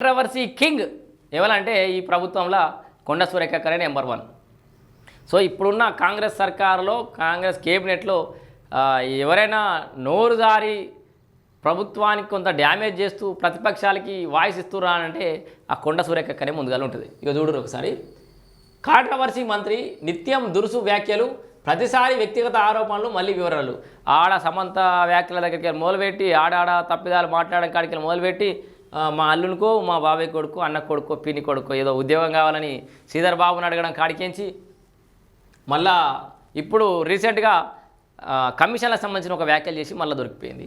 Controversy king ఎవరంటే ఈ ప్రభుత్వంలో కొండ సురేఖకరే నెంబర్ వన్ సో ఇప్పుడున్న కాంగ్రెస్ సర్కారులో కాంగ్రెస్ కేబినెట్లో ఎవరైనా నోరు దారి ప్రభుత్వానికి కొంత డ్యామేజ్ చేస్తూ ప్రతిపక్షాలకి వాయిస్ ఇస్తురా అంటే ఆ కొండ సురేఖకనే ముందుగా ఉంటుంది. ఇక చూడరు ఒకసారి. కాంట్రవర్సీ మంత్రి నిత్యం దురుసు వ్యాఖ్యలు ప్రతిసారి వ్యక్తిగత ఆరోపణలు మళ్ళీ వివరాలు. ఆడ సమంత వ్యాఖ్యల దగ్గరికి వెళ్ళి మొదలుపెట్టి ఆడాడ తప్పిదాలు మాట్లాడడం కాడికి వెళ్ళి మొదలుపెట్టి మా అల్లునికో మా బాబాయ్ కొడుకు అన్న కొడుకో పిన్ని కొడుకో ఏదో ఉద్యోగం కావాలని శ్రీధర్ బాబుని అడగడం కాడికించి? మళ్ళా ఇప్పుడు రీసెంట్గా కమిషన్లకు సంబంధించిన ఒక వ్యాఖ్యలు చేసి మళ్ళీ దొరికిపోయింది.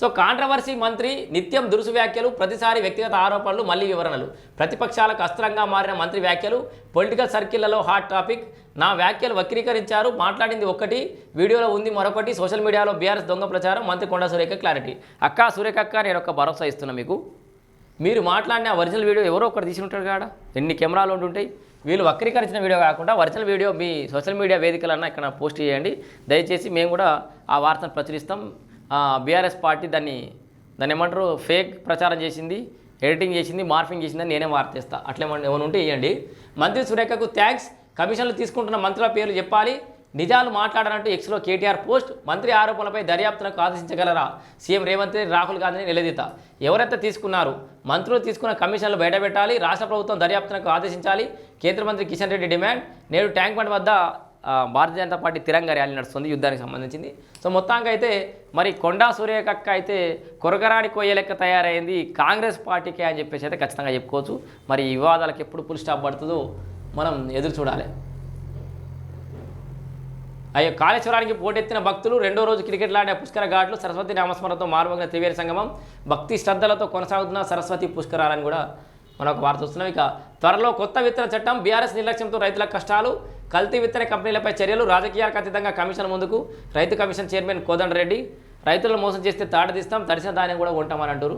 సో కాంట్రవర్సీ మంత్రి నిత్యం దురుసు వ్యాఖ్యలు ప్రతిసారి వ్యక్తిగత ఆరోపణలు మళ్ళీ వివరణలు. ప్రతిపక్షాలకు అస్త్రంగా మారిన మంత్రి వ్యాఖ్యలు పొలిటికల్ సర్కిళ్ళలో హాట్ టాపిక్. నా వ్యాఖ్యలు వక్రీకరించారు మాట్లాడింది ఒకటి వీడియోలో ఉంది మరొకటి సోషల్ మీడియాలో బీఆర్ఎస్ దొంగ ప్రచారం మంత్రి కొండా సురేఖ క్లారిటీ. అక్క సురేఖ అక్క నేను ఒక భరోసా ఇస్తున్నా మీకు. మీరు మాట్లాడిన ఒరిజినల్ వీడియో ఎవరో ఒకటి తీసి ఉంటారు కాడ? ఎన్ని కెమెరాలు ఉంటుంటాయి వీళ్ళు వక్రీకరించిన వీడియో కాకుండా ఒరిజినల్ వీడియో మీ సోషల్ మీడియా వేదికలన్నా ఇక్కడ పోస్ట్ చేయండి. దయచేసి మేము కూడా ఆ వార్తను ప్రచురిస్తాం. బీఆర్ఎస్ పార్టీ దాన్ని దాన్ని ఏమంటారు ఫేక్ ప్రచారం చేసింది ఎడిటింగ్ చేసింది మార్ఫింగ్ చేసిందని నేనే వార్త ఇస్తా ఏమైనా ఉంటే ఇవ్వండి మంత్రి సురేఖకు థ్యాంక్స్. కమిషన్లు తీసుకుంటున్న మంత్రుల పేర్లు చెప్పాలి. నిజాలు మాట్లాడాలంటూ ఎక్స్లో కేటీఆర్ పోస్ట్ మంత్రి ఆరోపణలపై దర్యాప్తునకు ఆదేశించగలరా? సీఎం రేవంత్ రెడ్డి రాహుల్ గాంధీని నిలదీత. ఎవరైతే తీసుకున్నారు? మంత్రులు తీసుకున్న కమిషన్లు బయటపెట్టాలి రాష్ట్ర ప్రభుత్వం దర్యాప్తునకు ఆదేశించాలి. కేంద్ర మంత్రి కిషన్ రెడ్డి డిమాండ్ నేడు ట్యాంక్ బండ్ వద్ద భారతీయ జనతా పార్టీ తిరంగ ర్యాలీ నడుస్తుంది యుద్ధానికి సంబంధించింది. సో మొత్తానికి అయితే మరి కొండా సూర్యకక్క అయితే కొరకరాడి కొయ్య లెక్క తయారైంది కాంగ్రెస్ పార్టీకే అని చెప్పేసి అయితే ఖచ్చితంగా చెప్పుకోవచ్చు. మరి ఈ వివాదాలకు ఎప్పుడు పుల్ స్టాప్ పడుతుందో మనం ఎదురు చూడాలి. అయ్యో కాళేశ్వరానికి పోటెత్తిన భక్తులు రెండో రోజు క్రికెట్ ఆడే పుష్కర ఘాట్లు సరస్వతి నామస్మరణతో మారుమోగిన త్రివేణి సంగమం. భక్తి శ్రద్ధలతో కొనసాగుతున్న సరస్వతి పుష్కరాలని కూడా మనకు వార్త చూస్తున్నాం. ఇక త్వరలో కొత్త విత్తన చట్టం బీఆర్ఎస్ నిర్లక్ష్యంతో రైతుల కష్టాలు. కల్తీ విత్తన కంపెనీలపై చర్యలు. రాజకీయాలకు అతీతంగా కమిషన్ ముందుకు. రైతు కమిషన్ చైర్మన్ కోదండరెడ్డి. రైతులను మోసం చేస్తే తాట తీస్తాం. తడిసిన ధాన్యం కూడా కొంటామని అంటారు.